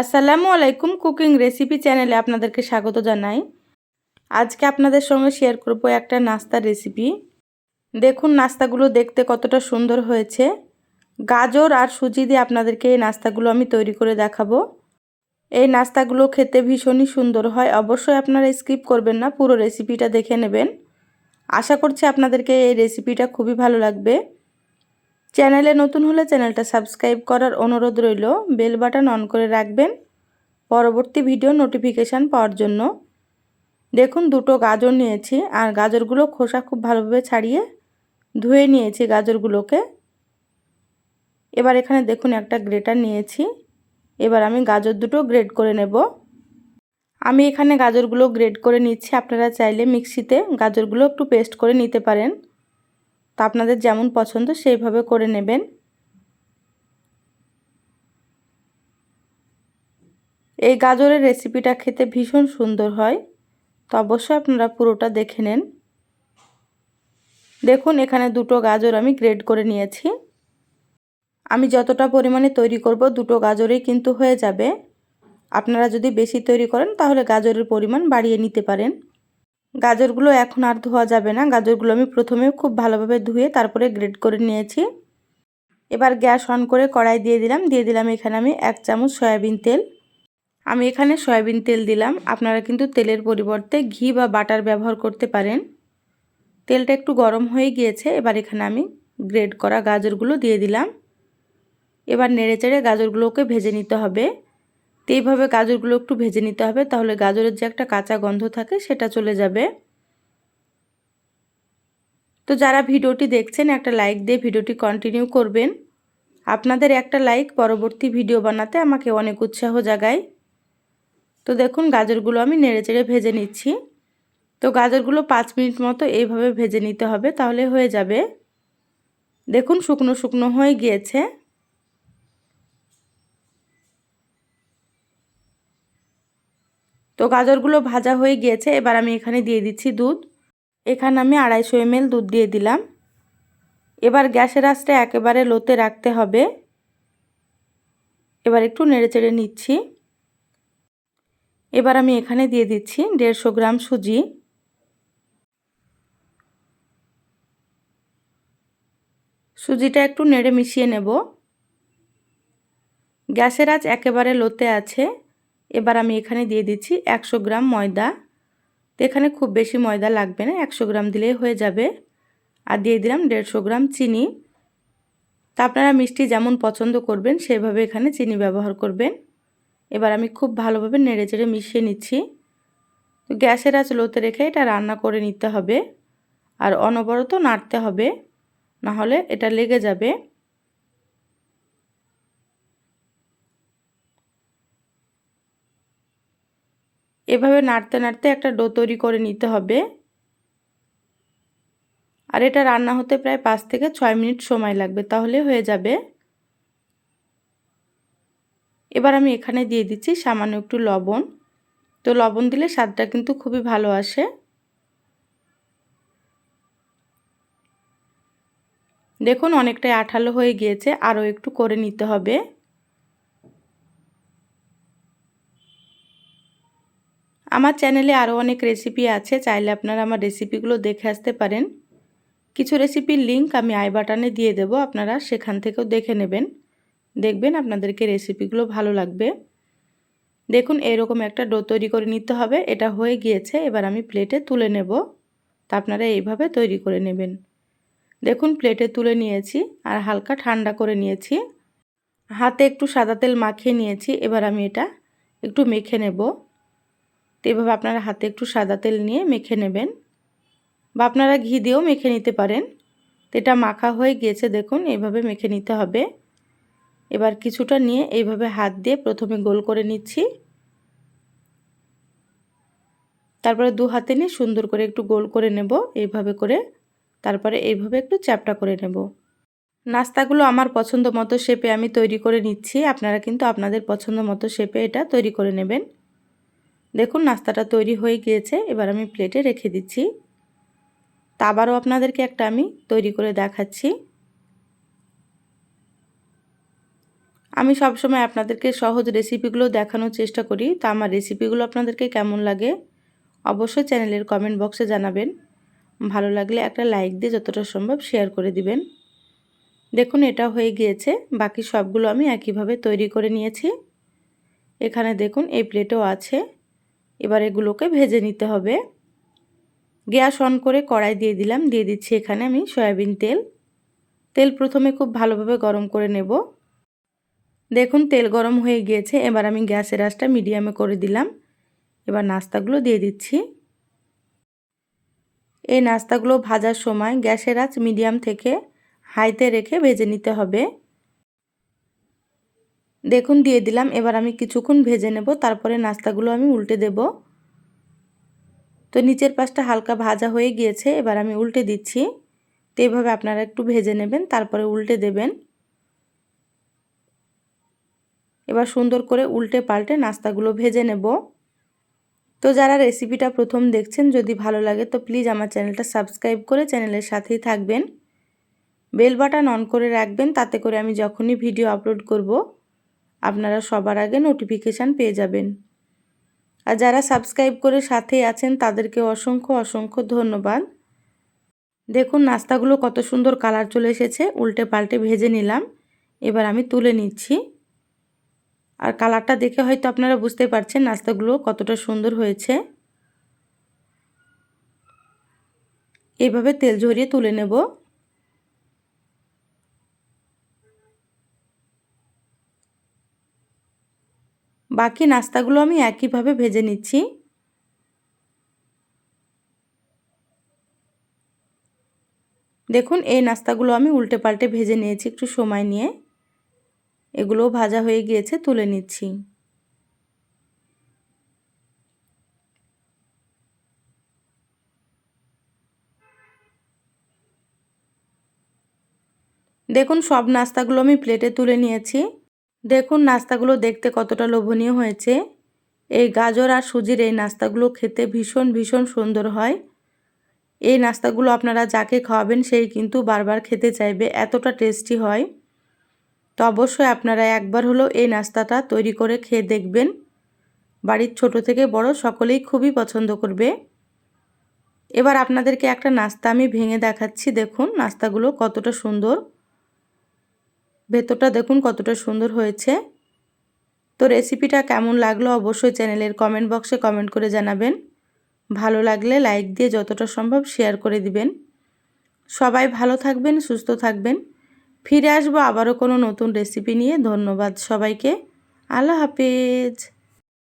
আসসালামু আলাইকুম cooking recipe চ্যানেলে আপনাদেরকে স্বাগত জানাই। আজকে আপনাদের সঙ্গে শেয়ার করব একটা নাস্তার রেসিপি। দেখুন নাস্তাগুলো দেখতে কতটা সুন্দর হয়েছে। গাজর আর সুজি দিয়ে আপনাদেরকে এই নাস্তাগুলো আমি তৈরি করে দেখাবো। এই নাস্তাগুলো খেতে ভীষণই সুন্দর হয়। অবশ্যই আপনারা স্কিপ করবেন না, পুরো রেসিপিটা দেখে নেবেন। আশা করছি আপনাদেরকে এই রেসিপিটা খুবই ভালো লাগবে। চ্যানেলে নতুন হলে চ্যানেলটা সাবস্ক্রাইব করার অনুরোধ রইল। বেল বাটন অন করে রাখবেন পরবর্তী ভিডিও নোটিফিকেশান পাওয়ার জন্য। দেখুন, দুটো গাজর নিয়েছি আর গাজরগুলো খোসা খুব ভালোভাবে ছাড়িয়ে ধুয়ে নিয়েছি গাজরগুলোকে। এবার এখানে দেখুন, একটা গ্রেটার নিয়েছি। এবার আমি গাজর দুটো গ্রেড করে নেব। আমি এখানে গাজরগুলো গ্রেড করে নিচ্ছি। আপনারা চাইলে মিক্সিতে গাজরগুলো একটু পেস্ট করে নিতে পারেন। তা আপনাদের যেমন পছন্দ, সেইভাবে করে নেবেন। এই গাজরের রেসিপিটা খেতে ভীষণ সুন্দর হয়। তো অবশ্যই আপনারা পুরোটা দেখে নেন। দেখুন, এখানে দুটো গাজর আমি গ্রেড করে নিয়েছি। আমি যতটা পরিমাণে তৈরি করব, দুটো গাজরেই কিন্তু হয়ে যাবে। আপনারা যদি বেশি তৈরি করেন, তাহলে গাজরের পরিমাণ বাড়িয়ে নিতে পারেন। গাজরগুলো এখন আর ধোয়া যাবে না। গাজরগুলো আমি প্রথমে খুব ভালোভাবে ধুয়ে তারপরে গ্রেড করে নিয়েছি। এবার গ্যাস অন করে কড়াই দিয়ে দিলাম। দিয়ে দিলাম এখানে আমি এক চামচ সয়াবিন তেল। আমি এখানে সয়াবিন তেল দিলাম। আপনারা কিন্তু তেলের পরিবর্তে ঘি বা বাটার ব্যবহার করতে পারেন। তেলটা একটু গরম হয়ে গিয়েছে। এবার এখানে আমি গ্রেড করা গাজরগুলো দিয়ে দিলাম। এবার নেড়ে চেড়ে গাজরগুলোকে ভেজে নিতে হবে। তো এইভাবে গাজরগুলো একটু ভেজে নিতে হবে, তাহলে গাজরের যে একটা কাঁচা গন্ধ থাকে সেটা চলে যাবে। তো যারা ভিডিওটি দেখছেন, একটা লাইক দিয়ে ভিডিওটি কন্টিনিউ করবেন। আপনাদের একটা লাইক পরবর্তী ভিডিও বানাতে আমাকে অনেক উৎসাহ জাগায়। তো দেখুন, গাজরগুলো আমি নেড়ে চেড়ে ভেজে নিচ্ছি। তো গাজরগুলো পাঁচ মিনিট মতো এইভাবে ভেজে নিতে হবে, তাহলে হয়ে যাবে। দেখুন, শুকনো শুকনো হয়ে গিয়েছে। তো গাজরগুলো ভাজা হয়ে গিয়েছে, এবার আমি এখানে দিয়ে দিচ্ছি দুধ। এখানে আমি আড়াইশো এমএল দুধ দিয়ে দিলাম। এবার গ্যাসের আঁচটা একেবারে লোতে রাখতে হবে। এবার একটু নেড়ে চেড়ে নিচ্ছি। এবার আমি এখানে দিয়ে দিচ্ছি দেড়শো গ্রাম সুজি। সুজিটা একটু নেড়ে মিশিয়ে নেব। গ্যাসের আঁচ একেবারে লোতে আছে। এবার আমি এখানে দিয়ে দিচ্ছি একশো গ্রাম ময়দা। তো এখানে খুব বেশি ময়দা লাগবে না, একশো গ্রাম দিলেই হয়ে যাবে। আর দিয়ে দিলাম দেড়শো গ্রাম চিনি। তা আপনারা মিষ্টি যেমন পছন্দ করবেন, সেভাবে এখানে চিনি ব্যবহার করবেন। এবার আমি খুব ভালোভাবে নেড়ে চেড়ে মিশিয়ে নিচ্ছি। তো গ্যাসের আঁচ লোতে রেখে এটা রান্না করে নিতে হবে। আর অনবরত নাড়তে হবে, নাহলে এটা লেগে যাবে। এভাবে নাড়তে নাড়তে একটা ডো তৈরি করে নিতে হবে। আর এটা রান্না হতে প্রায় পাঁচ থেকে ছয় মিনিট সময় লাগবে, তাহলে হয়ে যাবে। এবার আমি এখানে দিয়ে দিচ্ছি সামান্য একটু লবণ। তো লবণ দিলে স্বাদটা কিন্তু খুবই ভালো আসে। দেখুন অনেকটাই আঠালো হয়ে গিয়েছে, আরও একটু করে নিতে হবে। আমার চ্যানেলে আরও অনেক রেসিপি আছে, চাইলে আপনারা আমার রেসিপিগুলো দেখে আসতে পারেন। কিছু রেসিপির লিঙ্ক আমি আই বাটনে দিয়ে দেব, আপনারা সেখান থেকেও দেখে নেবেন। দেখবেন আপনাদেরকে রেসিপিগুলো ভালো লাগবে। দেখুন, এরকম একটা ডো তৈরি করে নিতে হবে, এটা হয়ে গিয়েছে, এবার আমি প্লেটে তুলে নেব। তা আপনারা এইভাবে তৈরি করে নেবেন। দেখুন প্লেটে তুলে নিয়েছি, আর হালকা ঠান্ডা করে নিয়েছি। হাতে একটু সাদা তেল মাখিয়ে নিয়েছি, এবার আমি এটা একটু মেখে নেব। এভাবে আপনারা হাতে একটু সাদা তেল নিয়ে মেখে নেবেন বা আপনারা ঘি দিয়েও মেখে নিতে পারেন। তো এটা মাখা হয়ে গিয়েছে, দেখুন, এইভাবে মেখে নিতে হবে। এবার কিছুটা নিয়ে এইভাবে হাত দিয়ে প্রথমে গোল করে নিচ্ছি। তারপরে দু হাতে নিয়ে সুন্দর করে একটু গোল করে নেব, এইভাবে করে। তারপরে এইভাবে একটু চ্যাপটা করে নেব। নাস্তাগুলো আমার পছন্দ মতো শেপে আমি তৈরি করে নিচ্ছি। আপনারা কিন্তু আপনাদের পছন্দ মতো শেপে এটা তৈরি করে নেবেন। দেখুন, নাস্তাটা তৈরি হয়ে গিয়েছে। এবার আমি প্লেটে রেখে দিচ্ছি। তা আবারও আপনাদেরকে একটা আমি তৈরি করে দেখাচ্ছি। আমি সবসময় আপনাদেরকে সহজ রেসিপিগুলো দেখানোর চেষ্টা করি। তা আমার রেসিপিগুলো আপনাদেরকে কেমন লাগে অবশ্যই চ্যানেলের কমেন্ট বক্সে জানাবেন। ভালো লাগলে একটা লাইক দিয়ে যতটা সম্ভব শেয়ার করে দিবেন। দেখুন, এটা হয়ে গিয়েছে। বাকি সবগুলো আমি একইভাবে তৈরি করে নিয়েছি। এখানে দেখুন, এই প্লেটও আছে। এবার এগুলোকে ভেজে নিতে হবে। গ্যাস অন করে কড়াই দিয়ে দিলাম। দিয়ে দিচ্ছি এখানে আমি সয়াবিন তেল। তেল প্রথমে খুব ভালোভাবে গরম করে নেব। দেখুন, তেল গরম হয়ে গিয়েছে। এবার আমি গ্যাসের আঁচটা মিডিয়ামে করে দিলাম। এবার নাস্তাগুলো দিয়ে দিচ্ছি। এই নাস্তাগুলো ভাজার সময় গ্যাসের আঁচ মিডিয়াম থেকে হাইতে রেখে ভেজে নিতে হবে। দেখুন, দিয়ে দিলাম। এবার আমি কিছুক্ষণ ভেজে নেব। তারপরে নাস্তাগুলো আমি উল্টে দেব। তো নিচের পাশটা হালকা ভাজা হয়ে গিয়েছে। এবার আমি উল্টে দিচ্ছি। তো এইভাবে আপনারা একটু ভেজে নেবেন, তারপরে উল্টে দেবেন। এবার সুন্দর করে উল্টে পাল্টে নাস্তাগুলো ভেজে নেব। তো যারা রেসিপিটা প্রথম দেখছেন, যদি ভালো লাগে, তো প্লিজ আমার চ্যানেলটা সাবস্ক্রাইব করে চ্যানেলের সাথেই থাকবেন। বেল বাটন অন করে রাখবেন, তাতে করে আমি যখনই ভিডিও আপলোড করব আপনারা সবার আগে নোটিফিকেশান পেয়ে যাবেন। আর যারা সাবস্ক্রাইব করে সাথেই আছেন, তাদেরকে অসংখ্য অসংখ্য ধন্যবাদ। দেখুন, নাস্তাগুলো কত সুন্দর কালার চলে এসেছে। উল্টে পাল্টে ভেজে নিলাম। এবার আমি তুলে নিচ্ছি। আর কালারটা দেখে হয়তো আপনারা বুঝতে পারছেন নাস্তাগুলো কতটা সুন্দর হয়েছে। এভাবে তেল ঝরিয়ে তুলে নেব। বাকি নাস্তাগুলো আমি একইভাবে ভেজে নিচ্ছি। দেখুন, এই নাস্তাগুলো আমি উল্টে পাল্টে ভেজে নিয়েছি একটু সময় নিয়ে। এগুলোও ভাজা হয়ে গিয়েছে, তুলে নিচ্ছি। দেখুন, সব নাস্তাগুলো আমি প্লেটে তুলে নিয়েছি। দেখুন নাস্তাগুলো দেখতে কতটা লোভনীয় হয়েছে। এই গাজর আর সুজির এই নাস্তাগুলো খেতে ভীষণ ভীষণ সুন্দর হয়। এই নাস্তাগুলো আপনারা যাকে খাওয়াবেন সেই কিন্তু বারবার খেতে চাইবে, এতটা টেস্টি হয়। তো অবশ্যই আপনারা একবার হলো এই নাস্তাটা তৈরি করে খেয়ে দেখবেন। বাড়ির ছোট থেকে বড় সকলেই খুবই পছন্দ করবে। এবার আপনাদেরকে একটা নাস্তা আমি ভেঙে দেখাচ্ছি, দেখুন নাস্তাগুলো কতটা সুন্দর। ভেতরটা দেখুন কতটা সুন্দর হয়েছে। তো রেসিপিটা কেমন লাগল অবশ্যই চ্যানেলের কমেন্ট বক্সে কমেন্ট করে জানাবেন। ভালো লাগলে লাইক দিয়ে যতটা সম্ভব শেয়ার করে দিবেন। সবাই ভালো থাকবেন, সুস্থ থাকবেন। ফিরে আসব আবারও কোনো নতুন রেসিপি নিয়ে। ধন্যবাদ সবাইকে। আল্লাহ হাফেজ।